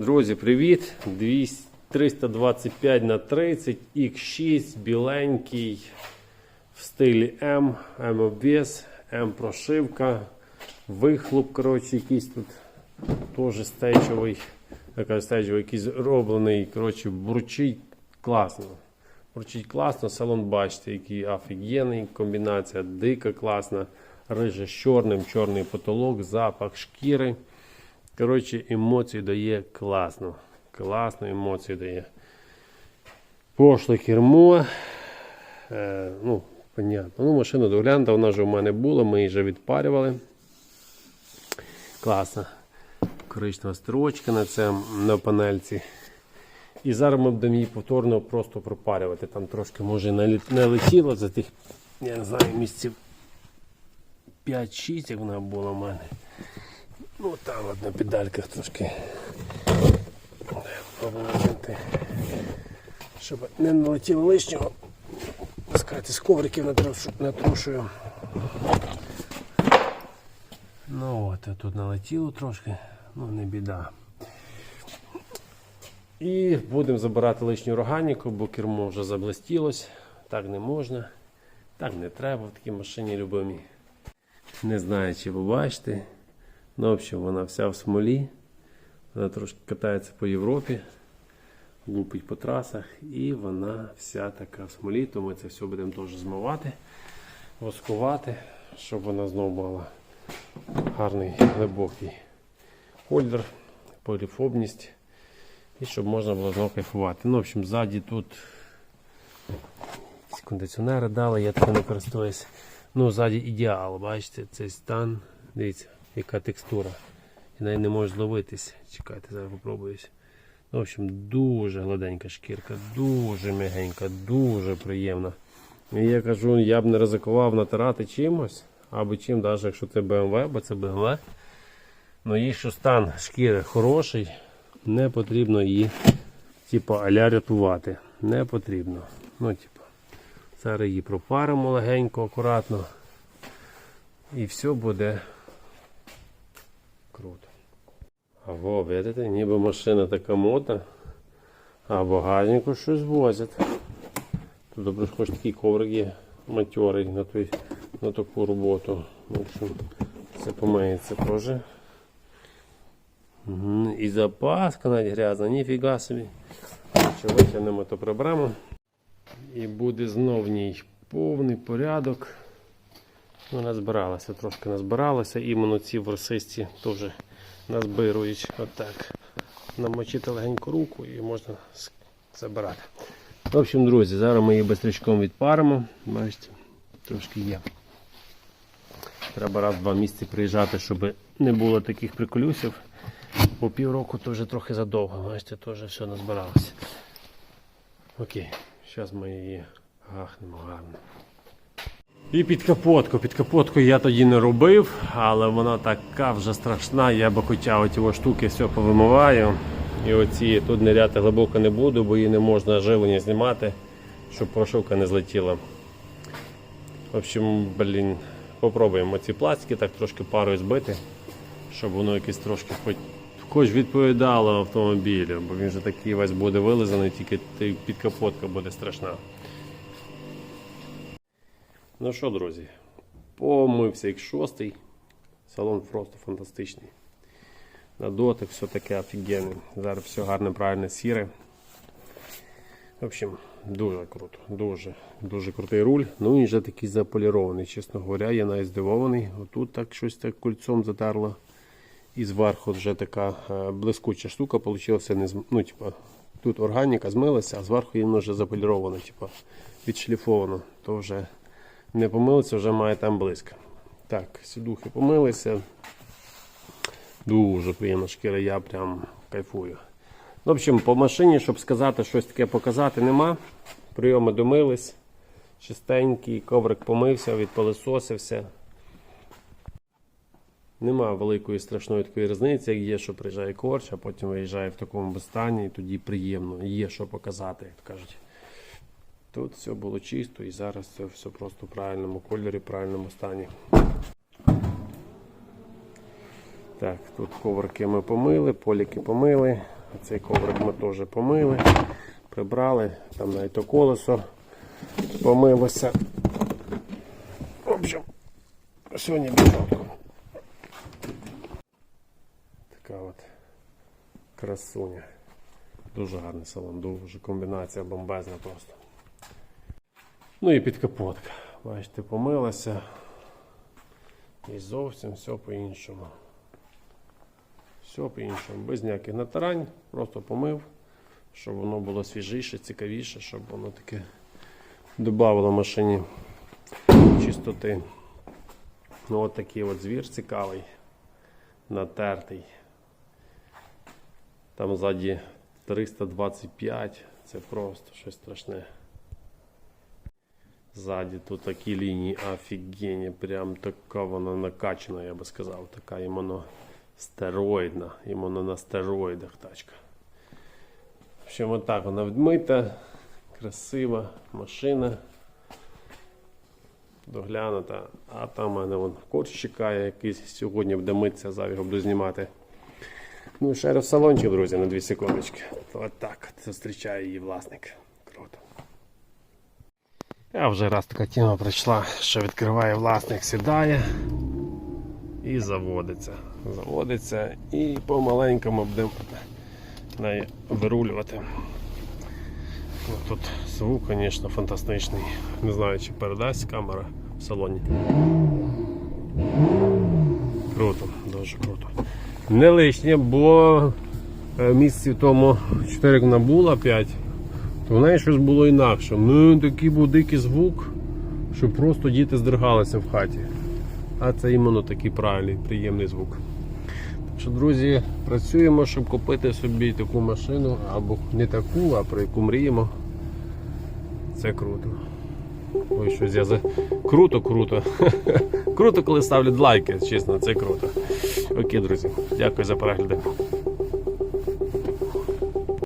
Друзі, привіт! 325 на 30 X6 біленький в стилі М, М обвес, М прошивка, вихлоп, коротше, якийсь тут теж стечовий, яка стечовий, якийсь роблений, коротше, бурчить класно. Бурчить класно, салон бачите, який офігенний, комбінація дика класна, риже з чорним, чорний потолок, запах шкіри. Коротше, емоції дає класно. Класно емоції дає. Пошле кермо. Е, ну, понятно. Ну, машина доглянута, вона вже в мене була, ми її вже відпарювали. Класно. Коричнева строчка на цьому, на панельці. І зараз ми будемо її повторно просто пропарювати. Там трошки може налетіло за тих, я не знаю, місяців 5-6, як вона була в мене. Ну там от на педальках трошки. Побачити. Щоб не налетіло лишнього. Сказати, з ковриків натрушую. Ну от, а тут налетіло трошки, ну не біда. І будемо забирати лишню органіку, бо кермо вже заблистілось. Так не можна. Так не треба в такій машині любимій. Не знаю, чи ви бачите. Ну, в общем, вона вся в смолі. Вона трошки катається по Європі, лупить по трасах, і вона вся така в смолі, то ми це все будемо теж змивати, воскувати, щоб вона знову мала гарний глибокий кольор, поліфобність. І щоб можна було знову кайфувати. Ну, в общем, ззаді тут якісь кондиціонери дали, я таким не користуюсь. Ну, ззаді ідеал, бачите, цей стан. Дивіться, яка текстура. І навіть не може зловитись. Чекайте, зараз попробуюсь. Ну, в общем, дуже гладенька шкірка, дуже м'ягенька, дуже приємна. І я кажу, я б не ризикував натирати чимось, або чим, навіть якщо це BMW, бо це BMW. Ну, їй що стан шкіри хороший, не потрібно її, типу, аля рятувати. Не потрібно. Ну, типу, зараз її пропаримо легенько, акуратно. І все буде круто. А видите, ніби машина така мота, а в багажнику щось возять. Тут добре, хоч такий коврик є матьорий на, той, на таку роботу. В общем, це помиється теж. І запаска навіть грязна, ніфіга собі. Витягнемо, то приберемо. І буде знов в ній повний порядок. Ну, назбиралося, трошки назбиралося. Іменно ці ворсисті теж назбирують. Отак. Намочити легеньку руку і можна забирати. В общем, друзі, зараз ми її бистрячком відпаримо. Бачите, трошки є. Треба раз в два місяці приїжджати, щоб не було таких приколюсів. По півроку то вже трохи задовго. Бачите, теж все назбиралося. Окей, зараз ми її гахнемо гарно. І під капотку. Під капотку я тоді не робив, але вона така вже страшна. Я би хотів оті штуки все повимиваю. І оці тут ниряти глибоко не буду, бо її не можна живлення знімати, щоб прошивка не злетіла. В общем, блін, попробуємо ці пластики так трошки парою збити, щоб воно якесь трошки хоч, відповідало автомобілю, бо він вже такий весь буде вилизаний, тільки ти- підкапотка буде страшна. Ну що, друзі, помився як шостий. Салон просто фантастичний. На дотик все таке офігенне. Зараз все гарне, правильне, сіре. В общем, дуже круто. Дуже, дуже крутий руль. Ну він вже такий заполірований, чесно говоря, я навіть здивований. Отут так щось так кольцом затерло. І зверху вже така е, блискуча штука получилася. Не, зм- ну, типа, тут органіка змилася, а зверху їм вже заполіровано, типа, відшліфовано. То вже не помилиться, вже має там близько. Так, сідухи помилися. Дуже приємна шкіра, я прям кайфую. В общем, по машині, щоб сказати, щось таке показати, нема. Прийоми домились. Чистенький, коврик помився, відпилисосився. Нема великої страшної такої різниці, як є, що приїжджає корч, а потім виїжджає в такому стані, і тоді приємно. Є що показати, як кажуть. Тут все було чисто і зараз це все просто в правильному кольорі, в правильному стані. Так, тут коврики ми помили, поліки помили, Цей коврик ми теж помили, прибрали, там навіть то колесо помилося. В общем, сьогодні біготку. Така от красуня. Дуже гарний салон, дуже комбінація бомбезна просто. Ну і підкапотка. Бачите, помилася. І зовсім все по-іншому. Все по-іншому. Без ніяких натирань, просто помив, щоб воно було свіжіше, цікавіше, щоб воно таке додавало машині чистоти. Ну от такий от звір цікавий, натертий. Там ззаді 325, це просто щось страшне. Ззаді тут такі лінії офігенні, прям така вона накачана, я би сказав, така іменно стероїдна, іменно на стероїдах тачка. В общем, отак вона відмита, красива машина, доглянута, а там мене вон корч чекає, якийсь сьогодні буде митися, його буду знімати. Ну і ще раз салончик, друзі, на 2 секундочки. Отак от зустрічає її власник. А вже раз така тема прийшла, що відкриває власник, сідає і заводиться. Заводиться і помаленькому будемо неї вирулювати. Ну, Тут звук, звісно, фантастичний. Не знаю, чи передасть камера в салоні. Круто, дуже круто. Не лишнє, бо е, місяців тому 4 як вона була 5, то в неї щось було інакше. Ну, такий був дикий звук, що просто діти здригалися в хаті. А це іменно такий правильний, приємний звук. Так що, друзі, працюємо, щоб купити собі таку машину, або не таку, а про яку мріємо. Це круто. Ой, щось я за. Круто, круто. круто, коли ставлять лайки, чесно, це круто. Окей, друзі, дякую за перегляди.